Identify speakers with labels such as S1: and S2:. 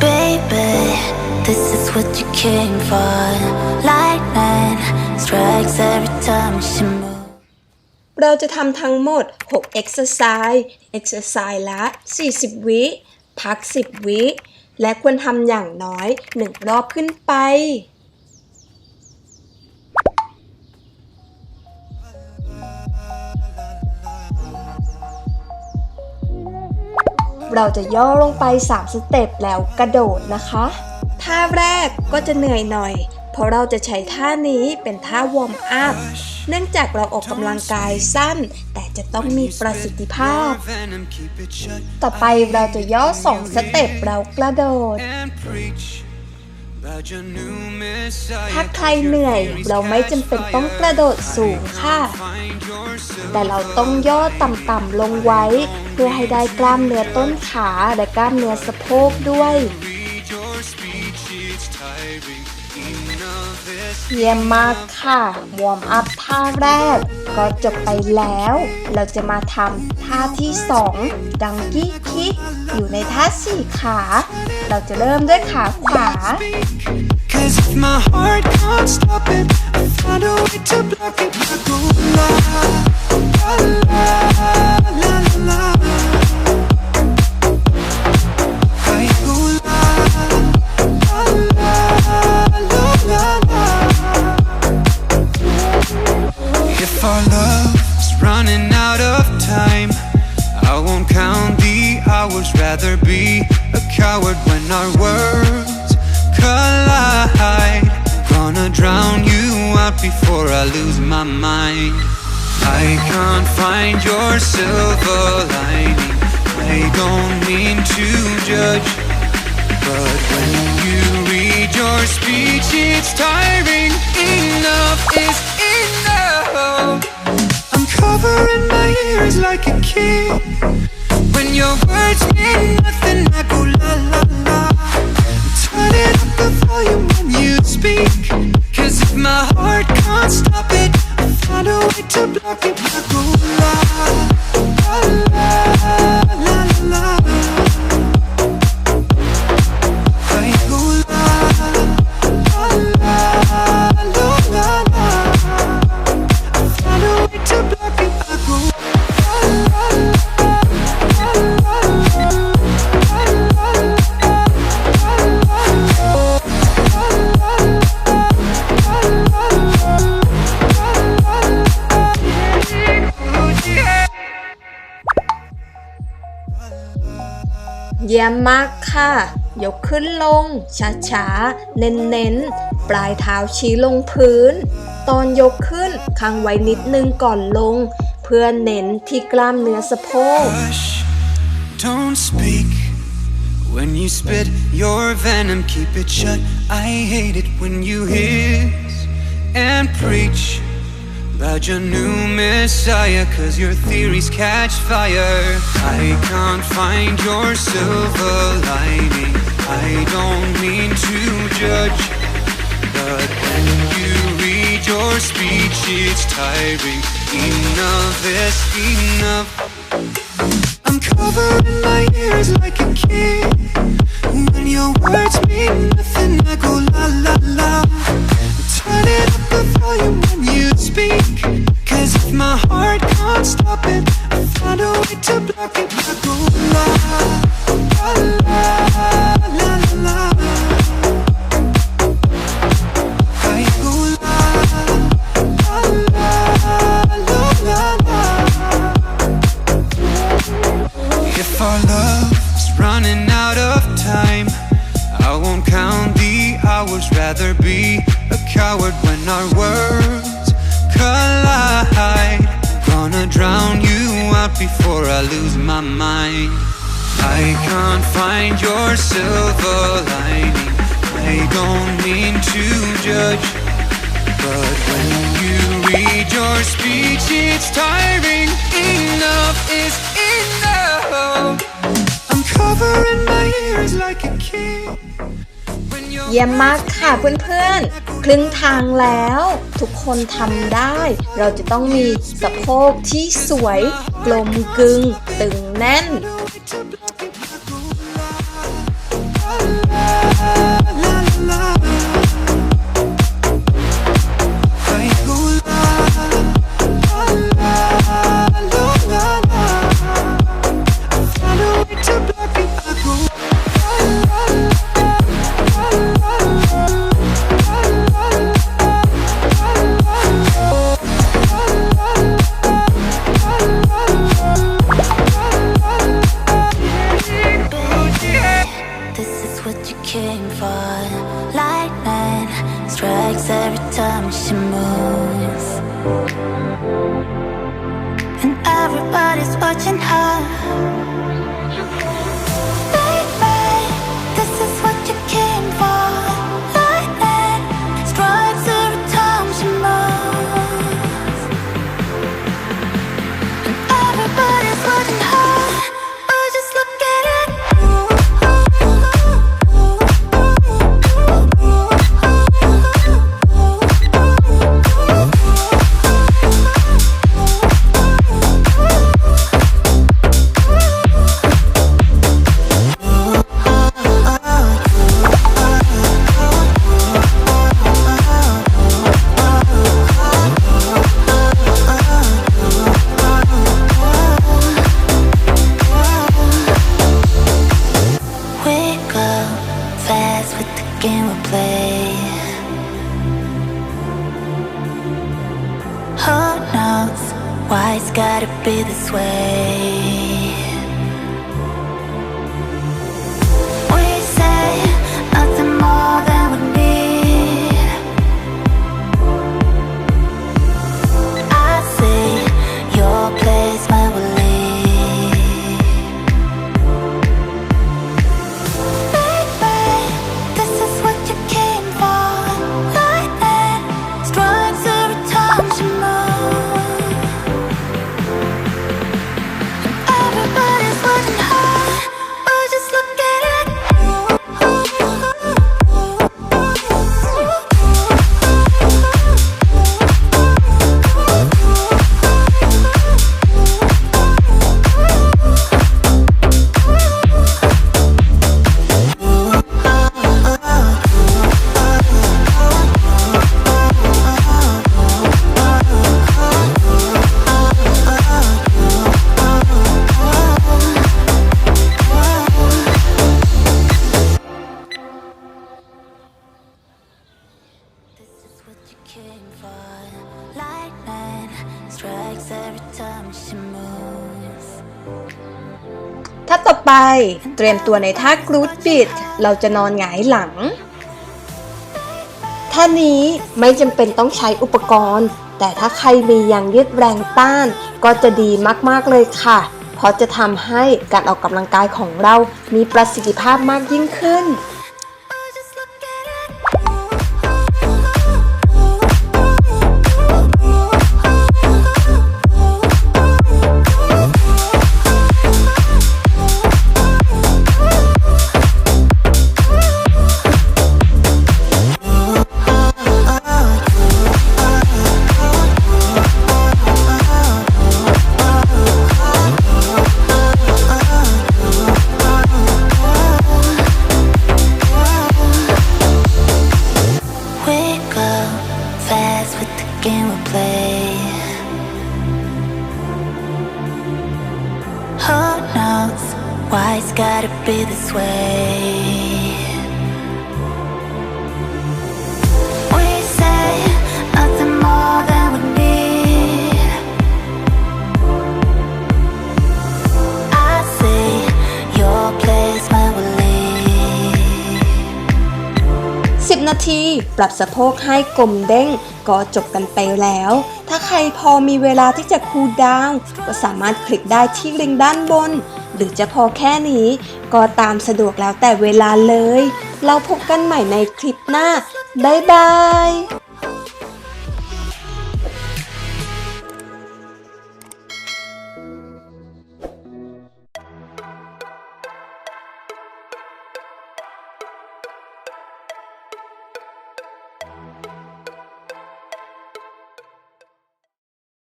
S1: Baby, this is what you came for. Lightning strikes every time she moves.
S2: เราจะทำทั้งหมด 6 exercise exercise ละ 40 วิ พัก 10 วิ และควรทำอย่างน้อย 1 รอบขึ้นไป เราจะย่อลงไป 3 สเต็ปแล้วกระโดดนะคะ ท่าแรกก็จะเหนื่อยหน่อย เพราะเราจะใช้ท่านี้เป็นท่าวอร์มอัพ เนื่องจากเราออกกำลังกายสั้น แต่จะต้องมีประสิทธิภาพ ต่อไปเราจะย่อ 2 สเต็ปแล้วกระโดด ถ้าใครเหนื่อย เราไม่จำเป็นต้องกระโดดสูงค่ะ แต่เราต้องย่อต่ำๆลงไว้ เพื่อให้ได้กล้ามเนื้อต้นขาและกล้ามเนื้อสะโพกด้วย เยี่ยมมากค่ะวอร์มอัพท่าแรก ก็จบไปแล้ว เราจะมาทำท่าที่2ดังกี้คิกอยู่ในท่าสี่ขา เราจะเริ่มด้วยขาขวา
S3: hours. Rather be a coward when our worlds collide. Gonna drown you out before I lose my mind. I can't find your silver lining. I don't mean to judge. But when you read your speech, it's tiring. Enough is enough. I'm covering my ears like a kid. Eu te mato.
S2: เยี่ยมมากค่ะ ยกขึ้นลง ช้าๆ เน้นๆ ปลายเท้าชี้ลงพื้น ตอนยกขึ้นค้างไว้นิดนึงก่อนลง เพื่อเน้นที่กล้ามเนื้อสะโพก
S3: Hush, don't speak. When you spit your venom, keep it shut. I hate it when you hiss and preach about your new messiah, cause your theories catch fire. I can't find your silver lining. I don't mean to judge. But when you read your speech, it's tiring. Enough is enough. I'm covering my ears like a kid. When your words mean nothing, I go la la la. It up the volume when you speak. Cause if my heart can't stop it, I find a way to block it. La la la la coward when our worlds collide. Gonna drown you out before I lose my mind. I can't find your silver lining. I don't mean to judge. But when you read your speech, it's tiring. Enough is enough. I'm covering my ears like a kid.
S2: เยี่ยมมากค่ะเพื่อนๆ ครึ่งทางแล้ว ทุกคนทำได้ เราจะต้องมีสะโพกที่สวย กลมกึง ตึงแน่น
S1: strikes every time she moves. And everybody's watching her. Gotta be this way?
S2: ไป เตรียมตัวในท่ากรูดบิด เราจะนอนหงายหลัง ท่านี้ไม่จำเป็นต้องใช้อุปกรณ์ แต่ถ้าใครมียางยืดแรงต้าน ก็จะดีมากๆเลยค่ะ เพราะจะทำให้การออกกำลังกายของเรามีประสิทธิภาพมากยิ่งขึ้น
S1: why it's gotta be this way? We say nothing more than we need. I see your place when we leave.
S2: 10 นาที ปรับสะโพกให้กลมเด้ง ก็จบกันไปแล้ว ถ้าใครพอมีเวลาที่จะคูลดาวน์ก็สามารถคลิกได้ที่ลิงก์ด้านบน หรือจะพอแค่นี้ ก็ตามสะดวกแล้วแต่เวลาเลย เราพบกันใหม่ในคลิปหน้า บ๊ายบาย